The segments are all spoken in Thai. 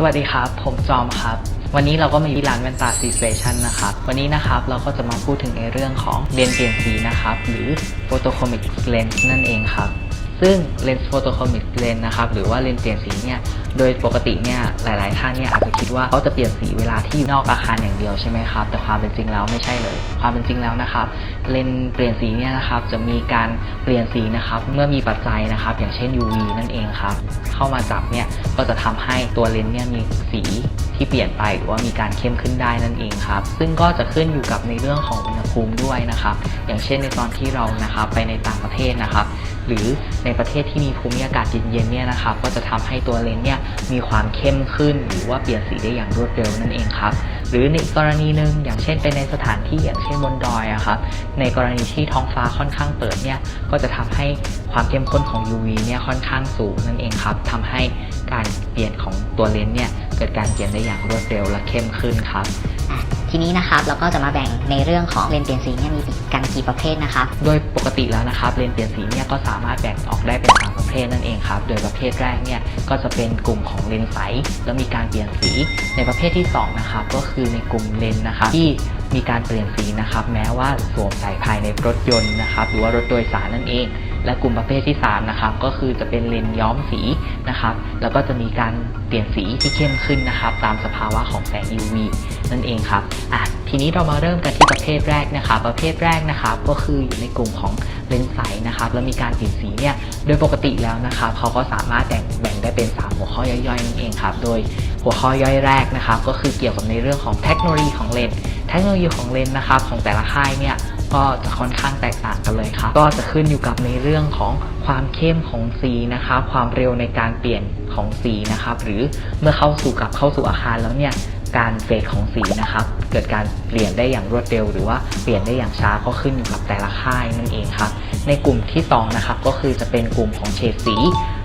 สวัสดีครับ ผมจอมครับ วันนี้เราก็มาอยู่ที่ร้านแว่นตา C Station นะครับ วันนี้นะครับเราก็จะมาพูดถึงในเรื่องของเลนส์เปลี่ยนสีนะครับ หรือ photochromic lens นั่นเองครับ ซึ่งเลนส์ photochromic lens นะครับหรือว่าเลนส์เปลี่ยนสีเนี่ยโดยปกติเนี่ยหลาย ๆ ท่านเนี่ยอาจจะคิดว่าเขาจะเปลี่ยนสีเวลาที่อยู่นอกอาคารอย่างเดียวใช่ไหมครับแต่ความเป็นจริงแล้วไม่ใช่เลย ความเป็นจริงแล้วนะครับเลนส์เปลี่ยนสีเนี่ยนะครับจะมีการเปลี่ยนสีนะครับเมื่อมีปัจจัยนะครับอย่างเช่น UV นั่นเองครับเข้ามาจับเนี่ยก็จะทำให้ตัวเลนส์เนี่ยมีสีที่เปลี่ยนไปหรือว่ามีการเข้มขึ้นได้นั่นเองครับ ซึ่งก็จะขึ้นอยู่กับในเรื่องของอุณหภูมิด้วยนะครับ อย่างเช่นในตอนที่เรานะครับไปในต่างประเทศนะครับ หรือในประเทศที่มีภูมิอากาศเย็นๆเนี่ยนะครับก็จะทำให้ตัวเลนส์เนี่ยมีความเข้มขึ้น หรือว่าเปลี่ยนสีได้อย่างรวดเร็วนั่นเองครับหรือในกรณีหนึ่งอย่างเช่นไปในสถานที่อย่างเช่นบนดอยอะครับในกรณีที่ท้องฟ้าค่อนข้างเปิดเนี่ยก็จะทำให้ความเข้มข้นของ UV เนี่ยค่อนข้างสูงนั่นเองครับทำให้การเปลี่ยนของตัวเลนส์เนี่ยเกิดการเปลี่ยนได้อย่างรวดเร็วและเข้มขึ้นครับ ทีนี้นะครับเราก็จะมาแบ่งในเรื่องของเลนส์เปลี่ยนสีเนี่ยมีกันกี่ประเภทนะครับโดยปกติแล้วนะครับเลนส์เปลี่ยนสีเนี่ยก็สามารถแบ่งออกได้เป็นสามประเภทนั่นเองครับโดยประเภทแรกเนี่ยก็จะเป็นกลุ่มของเลนส์ใสแล้วมีการเปลี่ยนสี ในประเภทที่สองนะครับก็คือในกลุ่มเลนส์นะครับที่มีการเปลี่ยนสีนะครับแม้ว่าสวมใส่ภายในรถยนต์นะครับหรือว่ารถโดยสารนั่นเอง และกลุ่มประเภทที่3นะครับก็คือจะเป็นเลนส์ย้อมสีนะครับแล้วก็จะมีการเปลี่ยนสีที่เข้มขึ้นนะครับตามสภาวะของแสง UV นั่นเองครับอะทีนี้เรามาเริ่มกันที่ประเภทแรกนะครับประเภทแรกนะครับก็คืออยู่ในกลุ่มของเลนส์ใสนะครับแล้วมีการเปลี่ยนสีเนี่ยโดยปกติแล้วนะครับเขาก็สามารถแบ่งแบ่งได้เป็น 3 หัวข้อย่อยๆนั่นเองครับโดยหัวข้อย่อยแรกนะครับก็คือเกี่ยวกับในเรื่องของเทคโนโลยีของเลนส์เทคโนโลยีของเลนส์นะครับของแต่ละค่ายเนี่ยก็จะค่อนข้างแตกต่างกันเลยครับ ก็จะขึ้นอยู่กับในเรื่องของความเข้มของสีนะครับ ความเร็วในการเปลี่ยนของสีนะครับ หรือเมื่อเข้าสู่กับเข้าสู่อาคารแล้วเนี่ย การเฟดของสีนะครับ เกิดการเปลี่ยนได้อย่างรวดเร็ว หรือว่าเปลี่ยนได้อย่างช้าก็ขึ้นอยู่กับแต่ละค่ายนั่นเองครับ ในกลุ่มที่สองนะครับก็คือจะเป็นกลุ่มของเฉดสี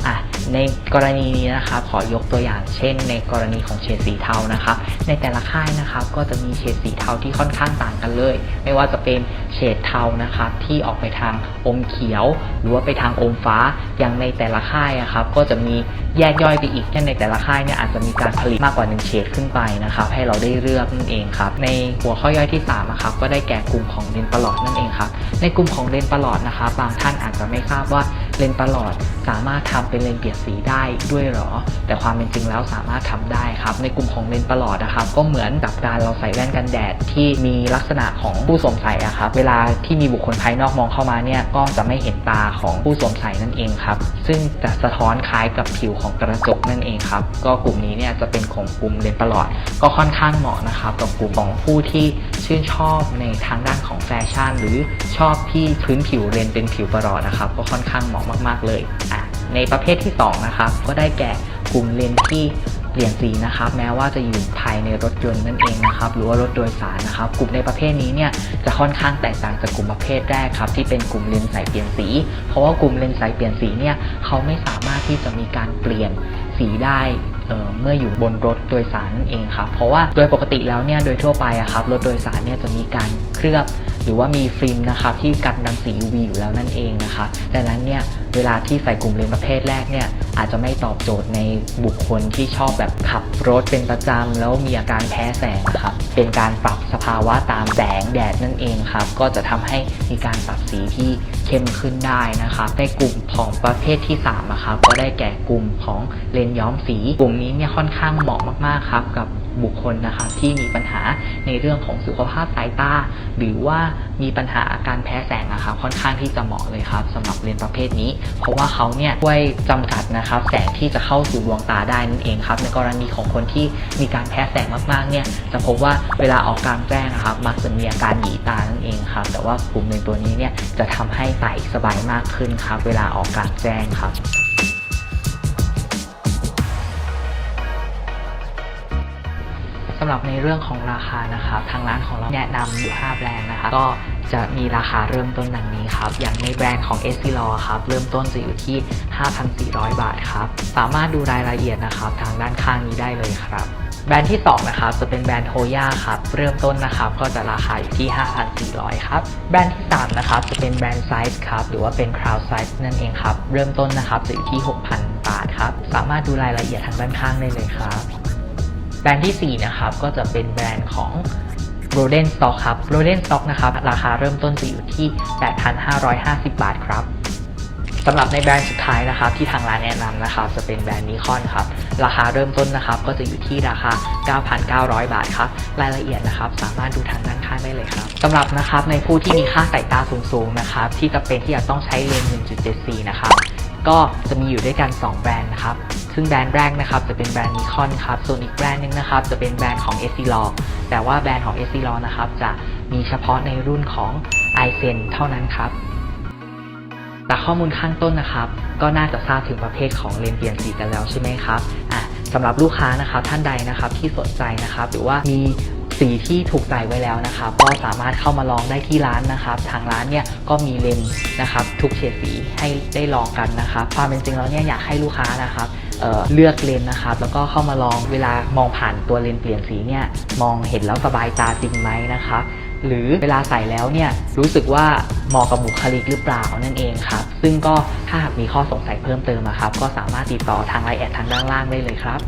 อะ ในกรณีนี้นะครับขอยกตัวอย่างเช่น ในกรณีของเฉดสีเทานะครับ ในแต่ละค่ายนะครับก็จะมีเฉดสีเทาที่ค่อนข้างต่างกันเลย ไม่ว่าจะเป็นเฉดเทานะครับที่ออกไปทางอมเขียว หรือว่าไปทางอมฟ้าอย่างในแต่ละค่ายอะครับก็จะมีแยกย่อยไปอีกเช่นในแต่ละค่ายเนี่ยอาจจะมีการผลิตมากกว่า 1 เฉดขึ้นไปนะครับให้เราได้เลือกนั่นเองครับในหัวข้อย่อยที่3อะครับก็ได้แก่กลุ่มของเลนประหลอดนั่นเองครับในกลุ่มของเลนประหลอดนะครับบางท่านอาจจะไม่ทราบว่า เลนส์ประหลอดสามารถทำเป็นเลนเปียนสีได้ด้วยหรอ แต่ความเป็นจริงแล้วสามารถทำได้ครับในกลุ่มของเลนส์ประหลอดนะครับก็เหมือนกับการเราใส่แว่นกันแดดที่มีลักษณะของผู้สวมใส่อะครับเวลาที่มีบุคคลภายนอกมองเข้ามาเนี่ยก็จะไม่เห็นตาของผู้สวมใส่นั่นเองครับซึ่งจะสะท้อนคล้ายกับผิวของกระจกนั่นเองครับก็กลุ่มนี้เนี่ยจะเป็นของกลุ่มเลนส์ประหลอด ก็ค่อนข้างเหมาะนะครับกับกลุ่มของผู้ที่ชื่นชอบในทางด้านของแฟชั่น หรือชอบที่พื้นผิวเลนเป็นผิวประหลอดนะครับก็ค่อนข้างเหมาะมาก ๆ เลยอะในประเภทที่สองนะครับ ก็ได้แก่กลุ่มเลนส์ที่เปลี่ยนสีนะครับ แม้ว่าจะอยู่ภายในรถยนต์นั่นเองนะครับ หรือว่ารถโดยสารนะครับ กลุ่มในประเภทนี้เนี่ยจะค่อนข้างแตกต่างจากกลุ่มประเภทแรกครับ ที่เป็นกลุ่มเลนส์สายเปลี่ยนสี เพราะว่ากลุ่มเลนส์สายเปลี่ยนสีเนี่ยเขาไม่สามารถที่จะมีการเปลี่ยนสีได้เออเมื่ออยู่บนรถโดยสารนั่นเองครับ เพราะว่าโดยปกติแล้วเนี่ยโดยทั่วไปอะครับรถโดยสารเนี่ยจะมีการเคลือบ หรือว่ามีฟิล์มนะครับที่กันรังสี UV อยู่แล้วนั่นเองนะคะดังนั้นเนี่ยเวลาที่ใส่กลุ่มเลนส์ประเภทแรกเนี่ยอาจจะไม่ตอบโจทย์ในบุคคลที่ชอบแบบขับรถเป็นประจำแล้วมีอาการแพ้แสงนะครับเป็นการปรับสภาวะตามแสงแดดนั่นเองครับก็จะทำให้มีการปรับสีที่เข้มขึ้นได้นะครับในกลุ่มของประเภทที่3นะครับก็ได้แก่กลุ่มของเลนส์ย้อมสี กลุ่มนี้เนี่ยค่อนข้างเหมาะมากๆครับกับ บุคคลนะครับที่มีปัญหาในเรื่องของสุขภาพสายตา หรือว่ามีปัญหาอาการแพ้แสงนะครับค่อนข้างที่จะเหมาะเลยครับสำหรับเลนส์ประเภทนี้ เพราะว่าเขาเนี่ยช่วยจำกัดนะครับแสงที่จะเข้าสู่ดวงตาได้นั่นเองครับในกรณีของคนที่มีการแพ้แสงมากๆเนี่ยจะพบว่าเวลาออกกลางแจ้งนะครับมักจะมีอาการหยีตานั่นเองครับแต่ว่ากลุ่มเลนส์ตัวนี้เนี่ยจะทำให้ใสสบายมากขึ้นครับเวลาออกกลางแจ้งครับำหรับในเรื่องของราคานะครับทางร้านของเราแนะนำอยู่5แบรนด์นะครับก็จะมีราคาเริ่มต้นดังนี้ครับ อย่างในแบรนด์ของ e s t i l o ครับ เริ่มต้นจะอยู่ที่ 5,400 บาทครับ สามารถดูรายละเอียดนะครับ ทางด้านข้างนี้ได้เลยครับแบรนด์ที่2นะครับจะเป็นแบรนด์โทย่าครับเริ่มต้นนะครับก็จะราคาอยู่ที่ 5,400 ครับ แบรนด์ที่3นะครับจะเป็นแบรนด์ไซส์ครับหรือว่าเป็น Crowd Size นั่นเองครับ เริ่มต้นนะครับจะอยู่ที่ 6,000 บาทครับ สามารถดูรายละเอียดทางด้านข้างได้เลยครับ แบรนด์ทีสี่ 4 นะครับ ก็จะเป็นแบรนด์ของ Roden Stock ครับ Roden Stock นะครับ ราคาเริ่มต้นจะอยู่ที่ 8,550 บาทครับสำหรับในแบรนด์สุดท้ายนะครับที่ทางร้านแนะนำนะครับจะเป็นแบรนด์นิคอนครับราคาเริ่มต้นนะครับก็จะอยู่ที่ราคา 9,900 บาทครับรายละเอียดนะครับสามารถดูทางด้านข้างได้เลยครับสำหรับนะครับในผู้ที่มีค่าสายตาสูงๆนะครับที่จะเป็นที่จะต้องใช้เลนส์ 1.74นะครับก็จะมีอยู่ด้วยกัน 2 แบรนด์นะครับ ซึ่งแบรนด์แรกนะครับจะเป็นแบรนด์นิคอนครับ ส่วนอีกแบรนด์หนึงนะครับจะเป็นแบรนด์ของ e s i l o แต่ว่าแบรนด์ของ e s i l o นะครับจะมีเฉพาะในรุ่นของ i s e n เท่านั้นครับแต่ข้อมูลข้างต้นนะครับ ก็น่าจะทราบถึงประเภทของเลนส์เปลี่ยนสีกันแล้วใช่ไหมครับอะสำหรับลูกค้านะครับท่านใดนะครับที่สนใจนะครับ หรือว่ามีสีที่ถูกใจไว้แล้วนะครับ ก็สามารถเข้ามาลองได้ที่ร้านนะครับ ทางร้านเนี่ยก็มีเลนส์นะครับ ทุกเฉดสีให้ได้ลองกันนะครับความเป็นจริงแล้วเนี่ยอยากให้ลูกค้านะครับ เเลือกเลนนะครับ แล้วก็เข้ามาลองเวลามองผ่านตัวเลนเปลี่ยนสีเนี่ยมองเห็นแล้วสบายตาจริงไหมนะคะหรือเวลาใส่แล้วเนี่ยรู้สึกว่าเหมาะกับบุคลิกหรือเปล่านั่นเองครับซึ่งก็ถ้าหากมีข้อสงสัยเพิ่มเติมนะครับ ก็สามารถติดต่อทางไลน์แอดทางด้านล่างได้เลยครับ